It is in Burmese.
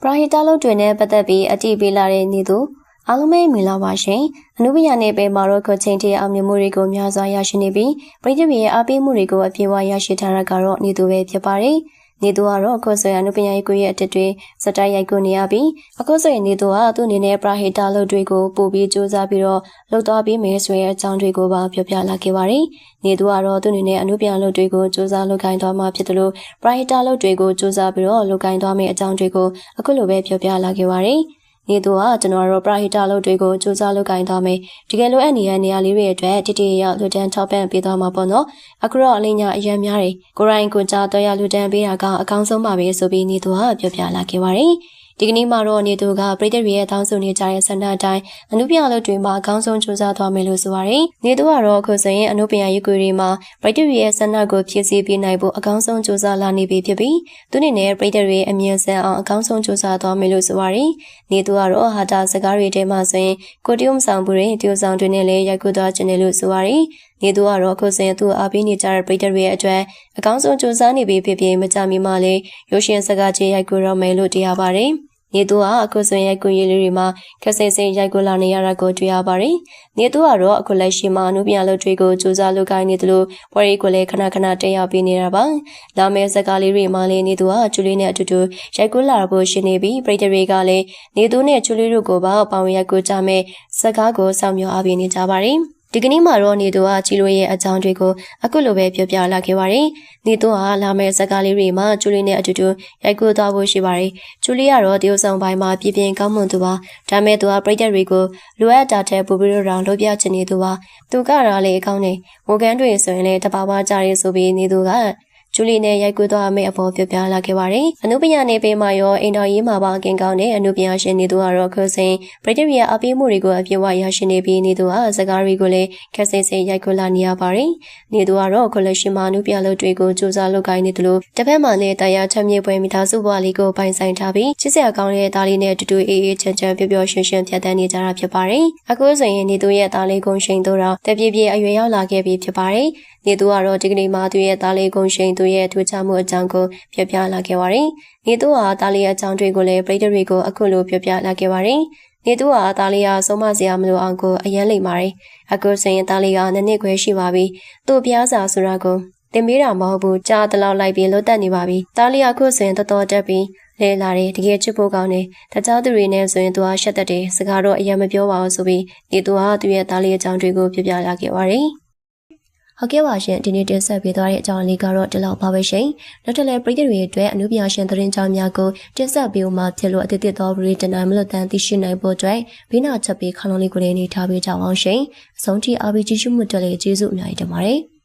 ပရာဟီတာလုပ်တွေနဲ့ပတ်သက်ပြီးအတည်ပြုလာတဲ့နေသူအားလုံးပဲမင်္ဂလာပါရှင်အနုပညာနယ်ပယ်မှာတော့ခုချိန်ထိအောင်မြင်မှုတွေကိုများစွာရရှိနေပြီးပြည်သူ့ရဲ့အားပေးမှုတွေကိုအပြည့်အဝရရှိထားတာကတော့နေသူပဲဖြစ်ပါတယ် နေသူကတော့အခုဆိုရင်အနုပညာရေးကိုရဲ့အတက်တွေစတိုက်ရိုက်ကိုနေရပြီးအခုဆိုရင်နေသူကသူ့အနေနဲ့ပရာဟီတာလုပ်တွေကိုပို့ပြီးစူးစမ်းပြီးတော့လှုပ်သွားပြီးမယ်ဆိုရင်အကြောင်းတွေကိုပါပြောပြလာခဲ့ပါတယ်နေသူကတော့သူ့အနေနဲ့အနုပညာလုပ်တွေကိုစူးစမ်းလုပ်ကိုင်သွားမှာဖြစ်တယ်လို့ပရာဟီတာလုပ်တွေကိုစူးစမ်းပြီးတော့လုပ်ကိုင်သွားမယ့်အကြောင်းတွေကိုအခုလိုပဲပြောပြလာခဲ့ပါတယ် နေသူကကျွန်တော်တို့ပရာဟိတလုပ်တွေကိုစူးစမ်းလုပ်ကိုင်သွားမယ်တကယ်လို့အဲ့နေရနေရာလေးတွေအတွက်တတိယလူတန်းထောက်ပံ့ပေးသွားမှာပေါ့နော်အခုတော့အလိညာအရန်များတယ်ကိုရိုင်းကိုကြားတော့ရလူတန်းပေးတာကအကောင်းဆုံးပါပဲဆိုပြီးနေသူကပြောပြလာခဲ့ပါတယ် ဒီကနေ့မှာတော့နေသူကပြည်သူရဲ့တောင်းဆိုနေကြတဲ့ဆန္ဒအတိုင်းအနုပညာလုပ်တွေမှာအကောင်းဆုံးစူးစမ်းသွားမယ်လို့ဆိုပါတယ်။နေသူကတော့အခုဆိုရင်အနုပညာရေးကွေတွေမှာပြည်သူရဲ့ဆန္ဒကိုဖြည့်ဆည်းပေးနိုင်ဖို့အကောင်းဆုံးစူးစမ်းလာနေပြီဖြစ်ပြီးသူအနေနဲ့ပြည်သူရဲ့အမြင်ဆန်အောင်အကောင်းဆုံးစူးစမ်းသွားမယ်လို့ဆိုပါတယ်။နေသူကတော့ဟာတာစကားတွေထဲမှာဆိုရင်ကိုတီယုံဆောင်ဘူးတွေတီယုံဆောင်တွေနဲ့လည်းရိုက်ကူးသွားခြင်းတယ်လို့ဆိုပါတယ်။နေသူကတော့အခုစဉ်သူ့အားပေးနေကြတဲ့ပြည်သူတွေရဲ့အတွက်အကောင်းဆုံးစူးစမ်းနေပြီဖြစ်ဖြစ်မကြမီမှလည်းရုပ်ရှင်စကားချင်းရိုက်ကူးရမယ်လို့တရားပါတယ်။ နေသူကအခုဆိုရင်ကိုရီလေးတွေမှာခက်ဆဲဆဲရိုက်ကိုလာနေရတာကိုတွေ့ရပါတယ်။နေသူကတော့အခုလက်ရှိမှာအမှုပြန်လုပ်တွေကိုစူးစမ်းလုပ်ကိုင်းနေသလိုပွဲရီကိုလည်းခဏခဏတက်ရောက်ပေးနေတာပါ။လာမယ့်စကားလေးတွေမှာလည်းနေသူကကျူလေးနဲ့အတူတူရိုက်ကိုလာဖို့ရှိနေပြီးပြည်သူတွေကလည်းနေသူနဲ့ကျူလေးတို့ကိုပါပေါဝင်ရိုက်ကိုကြမဲ့စကားကိုစောင့်မျှော်အားပေးနေကြပါတယ်။ ဒီကနေ့မှာတော့နေသူကချီလိုရဲ့အကြောင်းတွေကိုအခုလိုပဲပြောပြလာခဲ့ပါတယ်။နေသူကလာမယ့်ဇာတ်ကားလေးတွေမှာကျူလီနဲ့အတူတူရိုက်ကူးသွားဖို့ရှိပါတယ်။ကျူလီကတော့တရုတ်ဆောင်ပိုင်းမှာပြပြင်းကောင်းမွန်သူပါ။ဒါမဲ့သူကပြည်သက်တွေကိုလိုအပ်တာတဲ့ပူပြီးတော့လုပ်ပြချင်နေသူပါ။သူကတော့လေအကောင်းနေ။ဝကန်တွေဆိုရင်လည်းတဘာဝကြရဲဆိုပြီးနေသူက ဂျူလီနဲ့ရိုက်ကူးသွားမယ့်အပေါ်ပြောပြလာခဲ့ပါတယ်။အနုပညာနယ်ပယ်မှာရောအိမ်တော်ရေးမှာပါကင်ကောင်းတဲ့အနုပညာရှင်နေသူကတော့ခုစဉ်ပရိတရီယာအပေးမှုတွေကိုအပြည့်အဝရရှိနေပြီးနေသူကစကားတွေကိုလည်းခက်ဆင်ဆင်ရိုက်ကူးလာနေရပါတယ်။နေသူကတော့ခုလက်ရှိမှာအနုပညာလုပ်တွေကိုစူးစမ်းလုပ်ကိုင်းနေတယ်လို့တစ်ဖက်မှာလည်းတရားချမ်းမြေပွဲမိသားစုဘဝလေးကိုပိုင်ဆိုင်ထားပြီးချစ်စရာကောင်းတဲ့သားလေးနဲ့တူတူအေးအေးချမ်းချမ်းပျော်ပျော်ရွှင်ရွှင်ဖြတ်သန်းနေကြတာဖြစ်ပါတယ်။အခုဆိုရင်နေသူရဲ့သားလေးကိုရှိန်သူတော့တပြေးပြေးအရွယ်ရောက်လာခဲ့ပြီဖြစ်ပါတယ်။နေသူကတော့ဒီကနေ့မှသူရဲ့သားလေးကုန်းရှိန်သူရဲ့ထူးခြားမှုအကြောင်းကိုပြောပြလာခဲ့ပါတယ်။နေသူဟာသားလေးရဲ့အကြောင်းတွေကိုလည်းပြည်သူတွေကိုအခုလိုပြောပြလာခဲ့ပါတယ်။နေသူဟာသားလေးကဆုံးမစရာမလိုအောင်ကိုအယမ်းလိမ့်ပါတယ်။အခုဆိုရင်သားလေးကနှစ်နှစ်ခွဲရှိပါပြီ။သူ့ပြားစာဆိုတာကိုတင်ပေးတာမဟုတ်ဘူးကြားတလောက်လိုက်ပြီးလွတ်တက်နေပါပြီ။သားလေးကအခုဆိုရင်တော်တော်တက်ပြီးလဲလာတယ်တကယ်ချစ်ဖို့ကောင်းတယ်တခြားသူတွေနဲ့ဆိုရင်သူကရှက်တတ်တယ်စကားတော့အရင်မပြောပါဘူးဆိုပြီးဒီသူကသူ့ရဲ့သားလေးအကြောင်းတွေကိုပြပြလာခဲ့ပါတယ် ဟုတ်ကဲ့ပါရှင်ဒီနေ့တင်ဆက်ပေးသွားတဲ့အကြောင်းလေးကတော့ဒီလောက်ပါပဲရှင်နောက်ထပ်လည်းပရိသတ်တွေအတွက်အနုပညာရှင်သတင်းကြောင်းများကိုတင်ဆက်ပေးဦးမှာဖြစ်လို့အသစ်သစ်သောဗရီတနိုင်မလို့တန်သိရှိနိုင်ဖို့အတွက်ဘိနာချက်ပေးခလုံးလေးကိုလည်းနေထားပေးကြအောင်ရှင်အဆုံးထိအားပေးကြည့်ရှုမှုတက်လေကျေးဇူးအများကြီးတင်ပါတယ်